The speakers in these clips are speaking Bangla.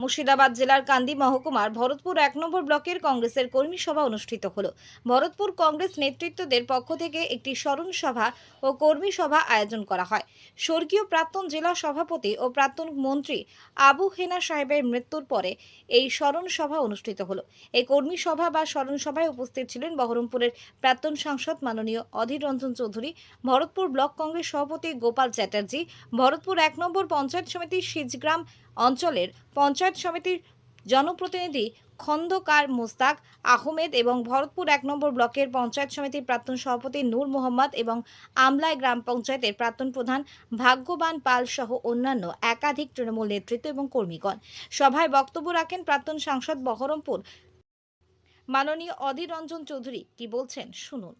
মুর্শিদাবাদ জেলার কান্দি মহকুমার ভরতপুর এক নম্বর ব্লকের কংগ্রেসের কর্মী সভা অনুষ্ঠিত হলো। ভরতপুর কংগ্রেস নেতৃত্বদের পক্ষ থেকে একটি স্মরণ সভা ও কর্মী সভা আয়োজন করা হয়। স্বর্গীয় প্রাক্তন জেলা সভাপতি ও প্রাক্তন মন্ত্রী আবু হেনা সাহেবের মৃত্যুর পরে এই স্মরণ সভা অনুষ্ঠিত হলো। এই কর্মী সভা বা স্মরণ সভায় উপস্থিত ছিলেন বহরমপুরের প্রাক্তন সাংসদ মাননীয় অধীর রঞ্জন চৌধুরী, ভরতপুর ব্লক কংগ্রেস সভাপতি গোপাল চ্যাটার্জি, ভরতপুর এক নম্বর পঞ্চায়েত সমিতির সিজগ্রাম অঞ্চলের পঞ্চায়েত সমিতির জনপ্রতিনিধি খন্দকার মোস্তাক আহমেদ এবং ভরতপুর এক নম্বর ব্লকের পঞ্চায়েত সমিতির প্রাক্তন সভাপতি নূর মোহাম্মদ এবং আমলায় গ্রাম পঞ্চায়েতের প্রাক্তন প্রধান ভাগ্যবান পাল সহ অন্যান্য একাধিক তৃণমূল নেতৃত্ব এবং কর্মীগণ। সভায় বক্তব্য রাখেন প্রাক্তন সাংসদ বহরমপুর। মাননীয় অধীর রঞ্জন চৌধুরী, কি বলছেন? শুনুন।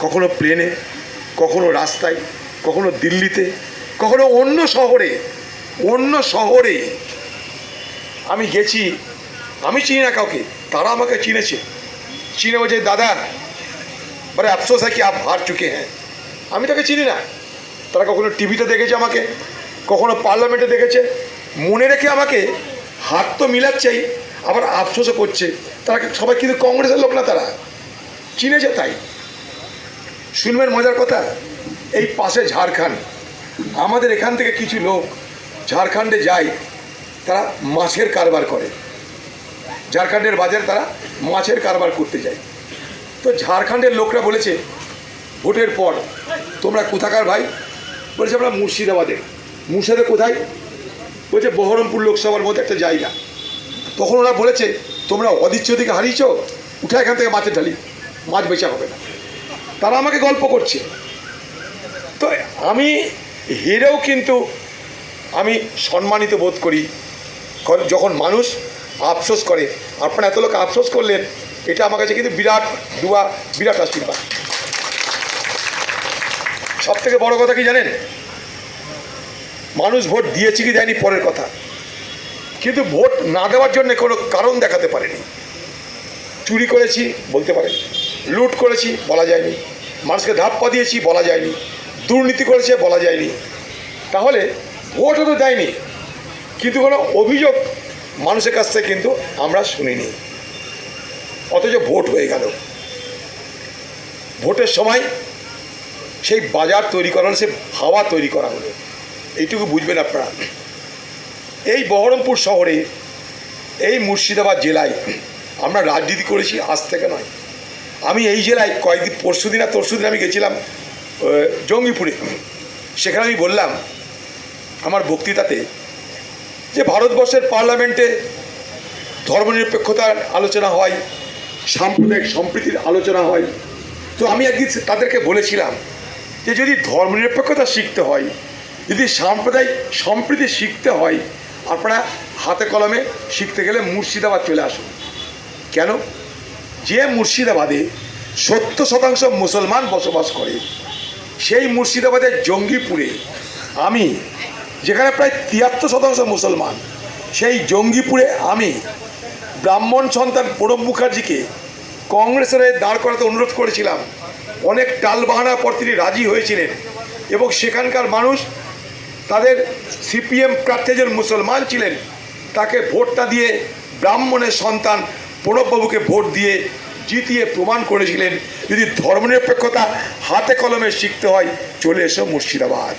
কখনো প্লেনে, কখনো রাস্তায়, কখনো দিল্লিতে, কখনো অন্য শহরে অন্য শহরে আমি গেছি, আমি চিনি না কাউকে, তারা আমাকে চিনেছে। চিনে বলছে, দাদা, বলে, আফসোস হয় কি, আপ হার চুকে হ্যাঁ। আমি তাকে চিনি না। তারা কখনো টিভিতে দেখেছে আমাকে, কখনো পার্লামেন্টে দেখেছে। মনে রেখে আমাকে হাত তো মিলাচ্ছেই, আবার আফসোসও করছে। তারা সবাই কিন্তু কংগ্রেসের লোক না তারা। চিনেছে তাই। শুনবেন মজার কথা, এই পাশে ঝাড়খণ্ড। আমাদের এখান থেকে কিছু লোক ঝাড়খণ্ডে যায় তারা মাছের কারবার করে। ঝাড়খণ্ডের বাজারে তারা মাছের কারবার করতে যায়। তো ঝাড়খণ্ডের লোকরা বলেছে, ভোটের পর তোমরা কোথাকার ভাই? বলেছে, আমরা মুর্শিদাবাদের মুর্শিদাবাদে কোথায়? বলছে, বহরমপুর লোকসভার মধ্যে একটা জায়গা। তখন ওরা বলেছে, তোমরা অদিচ্ছ দিকে হারিয়েছ, উঠে এখান থেকে মাছের ঢালি, মাছ বেচা হবে না। তারা আমাকে গল্প করছে। তো আমি হেরেও কিন্তু আমি সম্মানিত বোধ করি। যখন মানুষ আফসোস করে, আপনারা এত লোক আফসোস করলেন, এটা আমার কাছে কিন্তু বিরাট দুয়া, বিরাট আশীর্বাদ। সব থেকে বড় কথা কি জানেন? মানুষ ভোট দিয়েছে কি দেয়নি পরের কথা। কিন্তু ভোট না দেওয়ার জন্য কোনো কারণ দেখাতে পারেনি। চুরি করেছি বলতে পারে লুট করেছি বলা যায়নি, মানুষকে ধাপ্পা দিয়েছি বলা যায়নি, দুর্নীতি করেছে বলা যায়নি। তাহলে ভোটও তো দেয়নি। কিন্তু কোনো অভিযোগ মানুষের কাছ থেকে কিন্তু আমরা শুনিনি। অথচ ভোট হয়ে গেল। ভোটের সময় সেই বাজার তৈরি করা হলো সে হাওয়া তৈরি করা হলো। এইটুকু বুঝবেন আপনারা। এই বহরমপুর শহরে, এই মুর্শিদাবাদ জেলায় আমরা রাজনীতি করেছি আজ থেকে নয়। আমি এই জেলায় কয়েকদিন পরশু দিন আর তরশু দিন আমি গেছিলাম জঙ্গিপুরে। সেখানে আমি বললাম আমার বক্তৃতাতে যে ভারতবর্ষের পার্লামেন্টে ধর্মনিরপেক্ষতার আলোচনা হয়, সাম্প্রদায়িক সম্প্রীতির আলোচনা হয়, তো আমি একদিন তাদেরকে বলেছিলাম যে যদি ধর্মনিরপেক্ষতা শিখতে হয়, যদি সাম্প্রদায়িক সম্প্রীতি শিখতে হয়, আপনারা হাতে কলমে শিখতে গেলে মুর্শিদাবাদ চলে আসুন। কেন? যে মুর্শিদাবাদে সত্তর শতাংশ মুসলমান বসবাস করে, সেই মুর্শিদাবাদের জঙ্গিপুরে আমি যেখানে প্রায় তিয়াত্তর শতাংশ মুসলমান। সেই জঙ্গিপুরে আমি ব্রাহ্মণ সন্তান প্রণব মুখার্জিকে কংগ্রেসের দাঁড় করাতে অনুরোধ করেছিলাম। অনেক টাল বাহানার পর তিনি রাজি হয়েছিলেন এবং সেখানকার মানুষ তাদের সিপিএম প্রার্থী একজন মুসলমান ছিলেন, তাকে ভোটটা দিয়ে ব্রাহ্মণের সন্তান প্রণববাবুকে ভোট দিয়ে জিতিয়ে প্রমাণ করেছিলেন। যদি ধর্মনিরপেক্ষতা হাতে কলমে শিখতে হয়, চলে এসো মুর্শিদাবাদ।